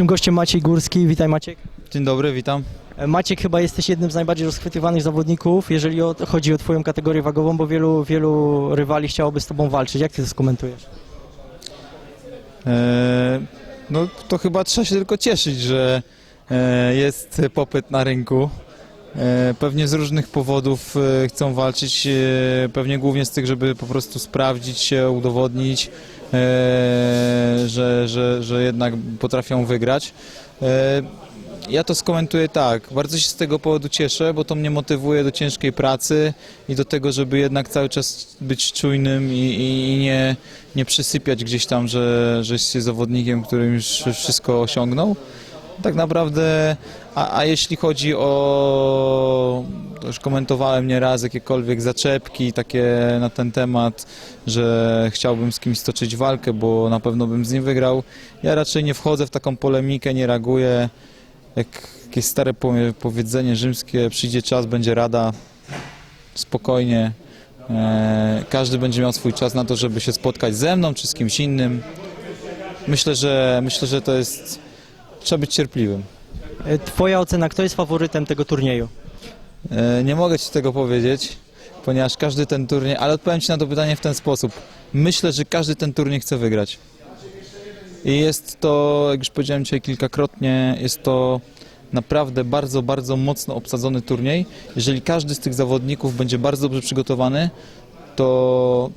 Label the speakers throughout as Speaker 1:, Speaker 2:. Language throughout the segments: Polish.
Speaker 1: Naszym gościem Maciej Górski. Witaj Maciek.
Speaker 2: Dzień dobry, witam.
Speaker 1: E, Maciek, chyba jesteś jednym z najbardziej rozchwytywanych zawodników, jeżeli o, chodzi o twoją kategorię wagową, bo wielu, wielu rywali chciałoby z tobą walczyć. Jak ty to skomentujesz?
Speaker 2: E, no to chyba trzeba się tylko cieszyć, że e, jest popyt na rynku. E, pewnie z różnych powodów e, chcą walczyć, e, pewnie głównie z tych, żeby po prostu sprawdzić się, udowodnić, że, że, że jednak potrafią wygrać. E, ja to skomentuję tak. Bardzo się z tego powodu cieszę, bo to mnie motywuje do ciężkiej pracy i do tego, żeby jednak cały czas być czujnym i, i, i nie, nie przysypiać gdzieś tam, że, że jest się zawodnikiem, który już wszystko osiągnął. Tak naprawdę, a, a jeśli chodzi o, to już komentowałem nieraz jakiekolwiek zaczepki takie na ten temat, że chciałbym z kimś stoczyć walkę, bo na pewno bym z nim wygrał. Ja raczej nie wchodzę w taką polemikę, nie reaguję. Jak jakieś stare powie- powiedzenie rzymskie, przyjdzie czas, będzie rada, spokojnie. E, każdy będzie miał swój czas na to, żeby się spotkać ze mną czy z kimś innym. Myślę, że myślę, że to jest. Trzeba być cierpliwym.
Speaker 1: E, Twoja ocena, kto jest faworytem tego turnieju?
Speaker 2: E, nie mogę ci tego powiedzieć, ponieważ każdy ten turniej, ale odpowiem ci na to pytanie w ten sposób. Myślę, że każdy ten turniej chce wygrać. I jest to, jak już powiedziałem dzisiaj kilkakrotnie, jest to naprawdę bardzo, bardzo mocno obsadzony turniej. Jeżeli każdy z tych zawodników będzie bardzo dobrze przygotowany, to,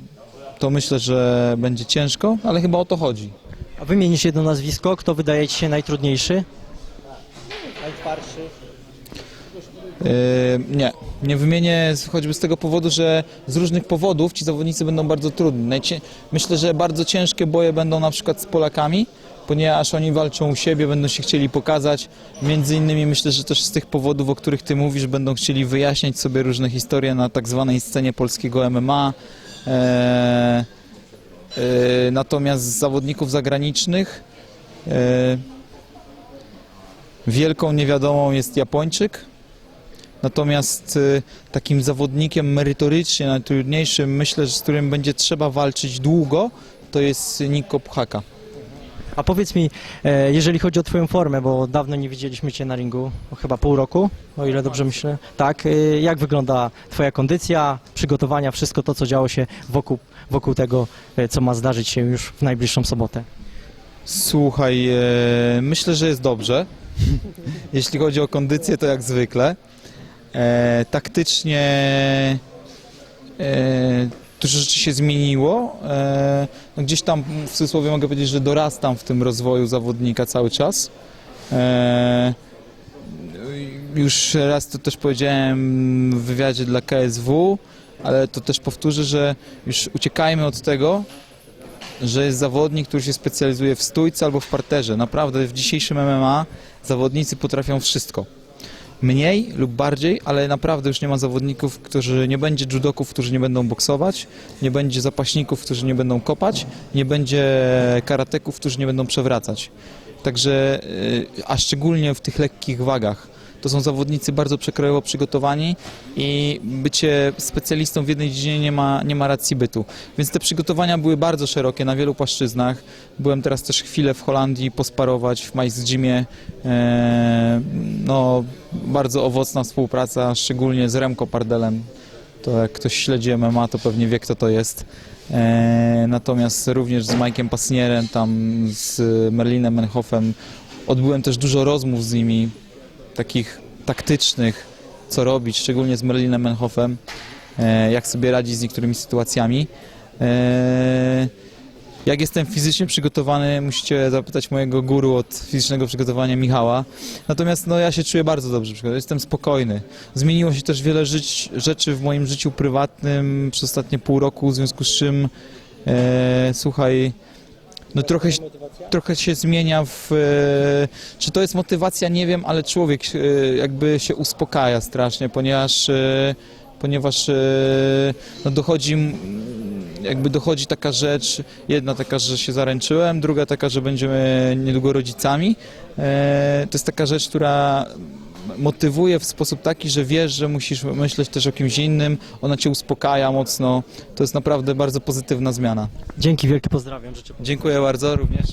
Speaker 2: to myślę, że będzie ciężko, ale chyba o to chodzi.
Speaker 1: A wymienisz jedno nazwisko, kto wydaje ci się najtrudniejszy? Najtwardszy.
Speaker 2: Yy, nie, nie wymienię choćby z tego powodu, że z różnych powodów ci zawodnicy będą bardzo trudni. Najcie... Myślę, że bardzo ciężkie boje będą na przykład z Polakami, ponieważ oni walczą u siebie, będą się chcieli pokazać. Między innymi myślę, że też z tych powodów, o których ty mówisz, będą chcieli wyjaśniać sobie różne historie na tak zwanej scenie polskiego MMA. Eee, e, natomiast z zawodników zagranicznych e, wielką niewiadomą jest Japończyk. Natomiast y, takim zawodnikiem merytorycznie najtrudniejszym, myślę, że z którym będzie trzeba walczyć długo, to jest Niko Puchaka.
Speaker 1: A powiedz mi, e, jeżeli chodzi o twoją formę, bo dawno nie widzieliśmy cię na ringu, chyba pół roku, o ile dobrze myślę. Tak, e, jak wygląda twoja kondycja, przygotowania, wszystko to, co działo się wokół, wokół tego, e, co ma zdarzyć się już w najbliższą sobotę?
Speaker 2: Słuchaj, e, myślę, że jest dobrze. Jeśli chodzi o kondycję, to jak zwykle. E, taktycznie e, dużo rzeczy się zmieniło. E, no gdzieś tam w cudzysłowie mogę powiedzieć, że dorastam w tym rozwoju zawodnika cały czas. E, już raz to też powiedziałem w wywiadzie dla KSW, ale to też powtórzę, że już uciekajmy od tego, że jest zawodnik, który się specjalizuje w stójce albo w parterze. Naprawdę w dzisiejszym MMA zawodnicy potrafią wszystko. Mniej lub bardziej, ale naprawdę już nie ma zawodników, którzy nie będzie judoków, którzy nie będą boksować, nie będzie zapaśników, którzy nie będą kopać, nie będzie karateków, którzy nie będą przewracać. Także, y, a szczególnie w tych lekkich wagach. To są zawodnicy bardzo przekrojowo przygotowani i bycie specjalistą w jednej dziedzinie nie ma, nie ma racji bytu. Więc te przygotowania były bardzo szerokie na wielu płaszczyznach. Byłem teraz też chwilę w Holandii posparować w Mice Gymie. E, no, bardzo owocna współpraca, szczególnie z Remko Pardelem. To jak ktoś śledzi MMA, to pewnie wie, kto to jest. E, natomiast również z Mike'em Pasnierem, tam z Merlinem Menhofem. Odbyłem też dużo rozmów z nimi, takich taktycznych, co robić, szczególnie z Merlinem Menhofem, e, jak sobie radzić z niektórymi sytuacjami. E, jak jestem fizycznie przygotowany, musicie zapytać mojego guru od fizycznego przygotowania Michała. Natomiast no, ja się czuję bardzo dobrze jestem spokojny. Zmieniło się też wiele żyć, rzeczy w moim życiu prywatnym przez ostatnie pół roku, w związku z czym e, słuchaj, no trochę, trochę się zmienia w... E, czy to jest motywacja, nie wiem, ale człowiek e, jakby się uspokaja strasznie, ponieważ, e, ponieważ no dochodzi jakby dochodzi taka rzecz, jedna taka, że się zaręczyłem, druga taka, że będziemy niedługo rodzicami. To jest taka rzecz, która motywuje w sposób taki, że wiesz, że musisz myśleć też o kimś innym, ona cię uspokaja mocno. To jest naprawdę bardzo pozytywna zmiana.
Speaker 1: Dzięki wielkie, pozdrawiam, życzę
Speaker 2: Dziękuję bardzo również.